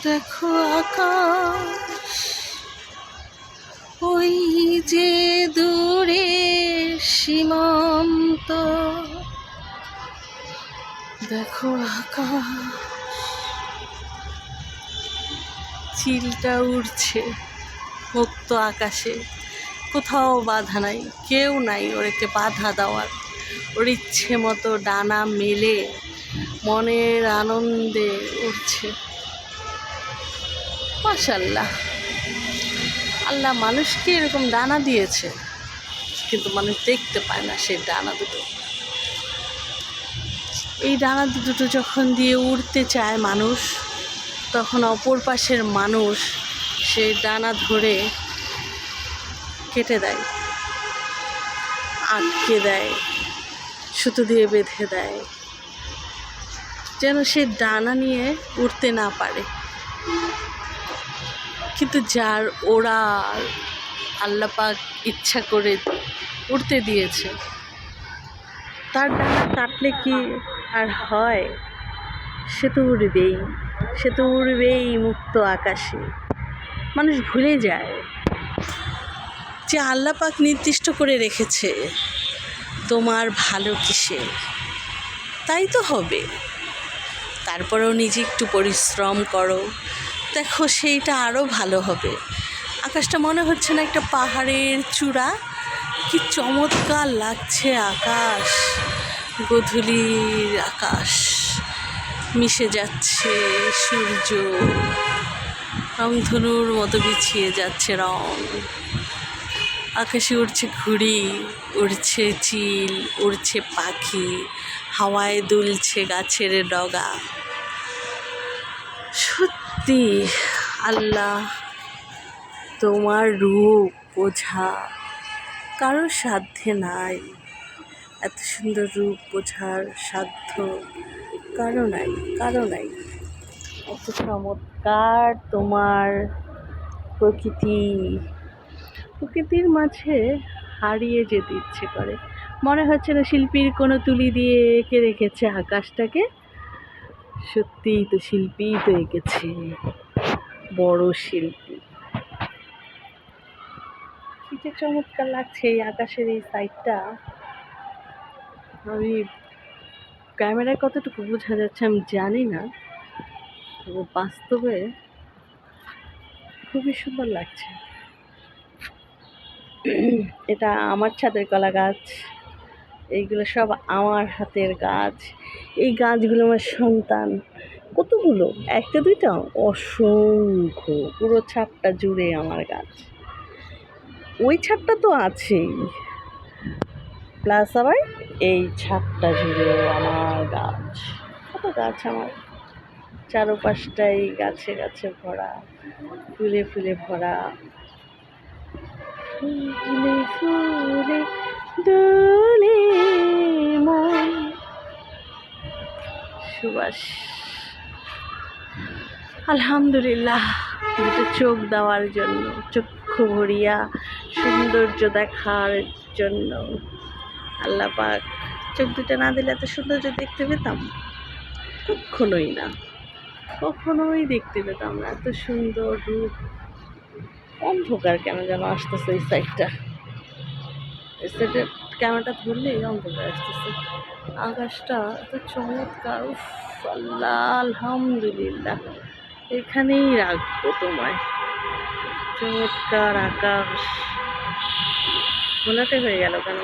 দেখো আকাশ, ওই যে দূরে সীমান্ত। দেখো আকাশ, চিলটা উড়ছে মুক্ত আকাশে। কোথাও বাধা নাই, কেউ নাই ওরকে বাধা দেওয়ার। ওর ইচ্ছে মতো ডানা মেলে মনের আনন্দে উঠছে মাশাল্লাহ আল্লাহ মানুষকে এরকম ডানা দিয়েছে, কিন্তু মানুষ দেখতে পায় না সেই ডানা দুটো। এই ডানা দুটো যখন দিয়ে উড়তে চায় মানুষ, তখন অপর পাশের মানুষ সেই ডানা ধরে কেটে দেয়, আটকে দেয়, সুতো দিয়ে বেঁধে দেয়, যেন সে ডানা নিয়ে উঠতে না পারে। কিন্তু যার ওড়ার আল্লাপাক ইচ্ছা করে উঠতে দিয়েছে। তার ডানা কাটলে কি আর হয়? সে তো উড়বেই, সে তো উড়বেই মুক্ত আকাশে। মানুষ ভুলে যায় যে আল্লাপাক নির্দিষ্ট করে রেখেছে, তোমার ভালো কিসে তাই তো হবে। তারপরেও নিজে একটু পরিশ্রম করো দেখো, সেইটা আরও ভালো হবে। আকাশটা মনে হচ্ছে না একটা পাহাড়ের চূড়া। কি চমৎকার লাগছে আকাশ। গধূলির আকাশ মিশে যাচ্ছে, সূর্য রংধনুর মতো বিছিয়ে যাচ্ছে রং। আকাশে উড়ছে ঘুড়ি, উড়ছে চিল, উড়ছে পাখি, হাওয়ায় দুলছে গাছের ডগা। সত্যি আল্লাহ তোমার রূপ বোঝা কারও সাধ্যে নাই। এত সুন্দর রূপ বোঝার সাধ্য কারও নাই কারও নাই। এত চমৎকার তোমার প্রকৃতি। প্রকৃতির মাঝে হারিয়ে যেতে ইচ্ছে করে। মনে হচ্ছে না শিল্পীর কোনো তুলি দিয়ে এঁকে রেখেছে আকাশটাকে। সত্যিই তো শিল্পীই তো এঁকেছে। বড় শিল্পী। কি যে চমৎকার লাগছে এই আকাশের এই সাইডটা আমি ক্যামেরায় কতটুকু বোঝা যাচ্ছে আমি জানি না। তবে বাস্তবে খুবই সুন্দর লাগছে। এটা আমার ছাদের কলা গাছ এইগুলো সব আমার হাতের গাছ। এই গাছগুলো আমার সন্তান। কতগুলো? একটা, দুইটা? অসংখ্য। পুরো ছাদটা জুড়ে আমার গাছ। ওই ছাদটা তো আছেই। প্লাস আবার এই ছাদটা জুড়ে আমার গাছ। কত গাছ আমার। চারোপাশটাই গাছে গাছে ভরা, ফুলে ফুলে ভরা। ফুলে ফুলে দোলে মন। সুবাস আলহামদুলিল্লাহ দুটো চোখ দেওয়ার জন্য, চক্ষু ভরিয়া, সৌন্দর্য দেখার জন্য। আল্লাহ পাক, চোখ দুটো না দিলে এত সৌন্দর্য দেখতে পেতাম? কখনোই না। কখনোই দেখতে পেতাম না। এত সুন্দর রূপ। অন্ধকার কেন যেন আসতেছে এই সাইডটা সাইডে ক্যামেরাটা ধরলেই অন্ধকার আসতেছে। আকাশটা এত চমৎকার আল্লাহ, আলহামদুলিল্লাহ। এখানেই রাখব তোমায়। চমৎকার আকাশ। ঘোলাটে হয়ে গেল কেন?